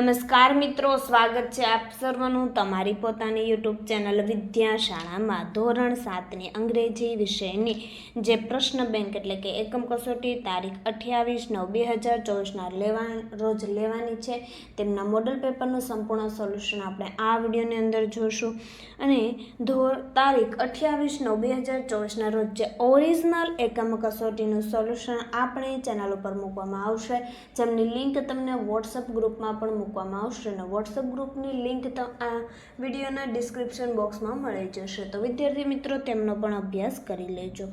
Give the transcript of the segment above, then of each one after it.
નમસ્કાર મિત્રો સ્વાગત છે આપ સર્વનું તમારી પોતાની યુટ્યુબ ચેનલ વિદ્યાશાળામાં ધોરણ સાતની અંગ્રેજી વિષયની જે પ્રશ્ન બેંક એટલે કે એકમ કસોટી તારીખ અઠ્યાવીસ નવ બે હજાર ચોવીસના લેવા રોજ લેવાની છે તેમના મોડલ પેપરનું સંપૂર્ણ સોલ્યુશન આપણે આ વિડીયોની અંદર જોશું અને ધો તારીખ અઠ્યાવીસ નવ બે હજાર ચોવીસના રોજ જે ઓરિજિનલ એકમ કસોટીનું સોલ્યુશન આપણે ચેનલ ઉપર મૂકવામાં આવશે જેમની લિંક તમને વોટ્સઅપ ગ્રુપમાં પણ મૂકવામાં આવશે અને વોટ્સઅપ ગ્રુપની લિંક તો આ વિડીયોના ડિસ્ક્રિપ્શન બોક્સમાં મળી જશે તો વિદ્યાર્થી મિત્રો તેમનો પણ અભ્યાસ કરી લેજો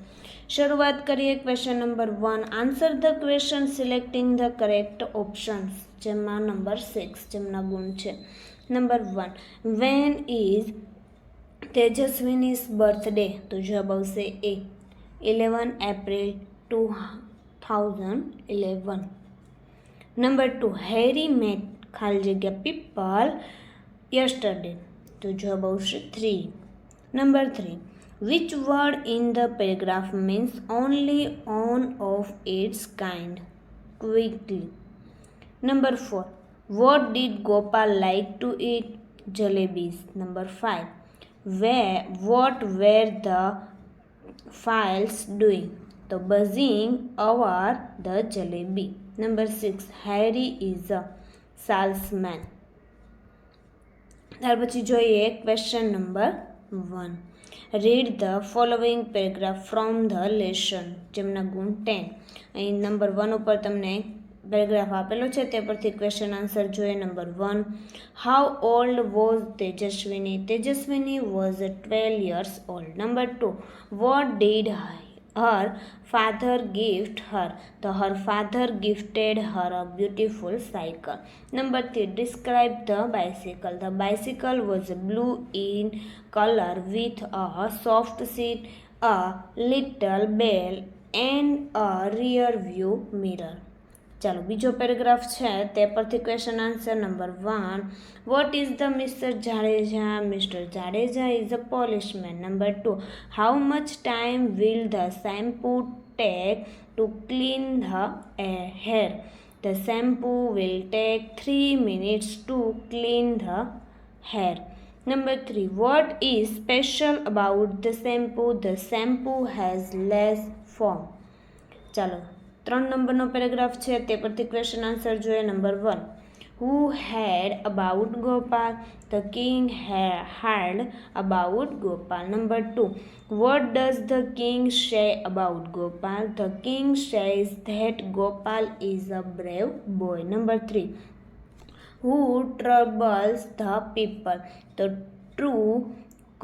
શરૂઆત કરીએ question number one answer the question selecting the correct options જેમાં નંબર સિક્સ જેમના ગુણ છે number one when is Tejaswini's birthday તો જવાબ આવશે એ eleven April two thousand eleven number two Harry met ખાલી જગ્યા Yesterday. યસ્ટરડે તો three. Number three. which word in the paragraph means only one of its kind quickly number 4 what did gopal like to eat jalebis number 5 where what were the files doing the buzzing over the jalebi number 6 harry is a salesman ત્યાર પછી જોઈએ question number one read the following paragraph from the lesson જેમના ગુણ ten અહીં number one ઉપર તમને paragraph આપેલો છે તે પરથી ક્વેશ્ચન આન્સર જોઈએ number one how old was Tejaswini Tejaswini was twelve years old number two what did her father gifted her. The, her father gifted her a beautiful cycle. Number 3. Describe the bicycle. The bicycle was blue in color with a soft seat, a little bell and a rear view mirror. ચાલો બીજો paragraph છે તે પરથી question answer number one what is the mister Jadeja mister Jadeja is a policeman number two how much time will the shampoo take to clean the hair The shampoo will take 3 minutes to clean the hair. Number 3. What is special about the shampoo? The shampoo has less foam. ચાલો ત્રણ નંબરનો paragraph છે તે પરથી question answer જોઈએ number one who heard about Gopal the king heard about Gopal number two what does the king say about Gopal the king says that Gopal is a brave boy number three who troubles the people the two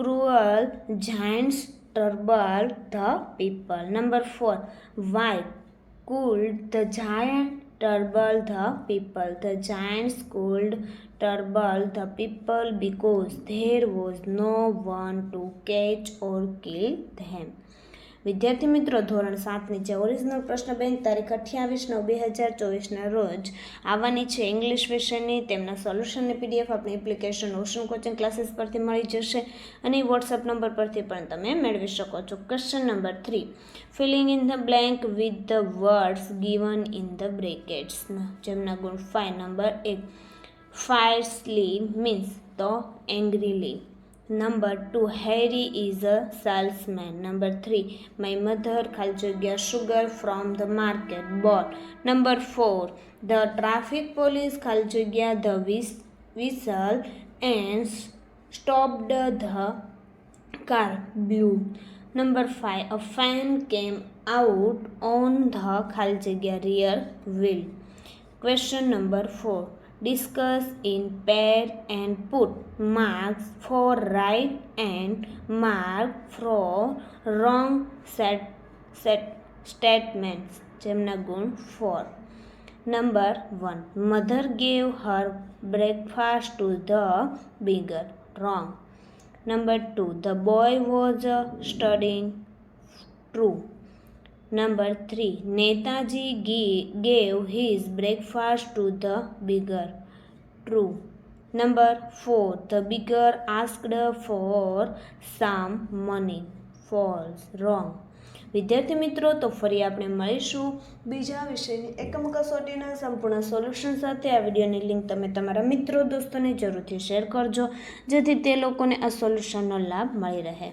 cruel giants trouble the people number four why could the giant trouble the people. The giants could trouble the people because there was no one to catch or kill them. વિદ્યાર્થી મિત્રો ધોરણ સાતની જે original પ્રશ્ન bank તારીખ અઠ્યાવીસ નવ બે હજાર ચોવીસના રોજ આવવાની છે ઇંગ્લિશ વિષયની તેમના સોલ્યુશનની પીડીએફ આપણી એપ્લિકેશન ઓશન કોચિંગ ક્લાસીસ પરથી મળી જશે અને વોટ્સએપ નંબર પરથી પણ તમે મેળવી શકો છો question number three filling in the blank with the words given in the brackets જેમના ગુણ ફાઇવ નંબર એક fiercely means the angrily Number two, Harry is a salesman. Number three, my mother cultivates sugar from the market Ball. Number four, the traffic police cultivates the whistle and stopped the car Blue. Number five, a fan came out on the cultivated rear wheel. Question number four discuss in pair and put marks for right and mark for wrong set set statements jamna gun for number 1 mother gave her breakfast to the bigger wrong number 2 the boy was uh, studying true Number 3. Netaji gi- gave his breakfast to the beggar. True. Number 4. The beggar asked for some money false wrong વિદ્યાર્થી મિત્રો તો ફરી આપણે મળીશું બીજા વિષયની એકમ કસોટીના સંપૂર્ણ સોલ્યુશન સાથે આ વિડીયોની લિંક તમે તમારા મિત્રો દોસ્તોને જરૂરથી શેર કરજો જેથી તે લોકોને આ સોલ્યુશનનો લાભ મળી રહે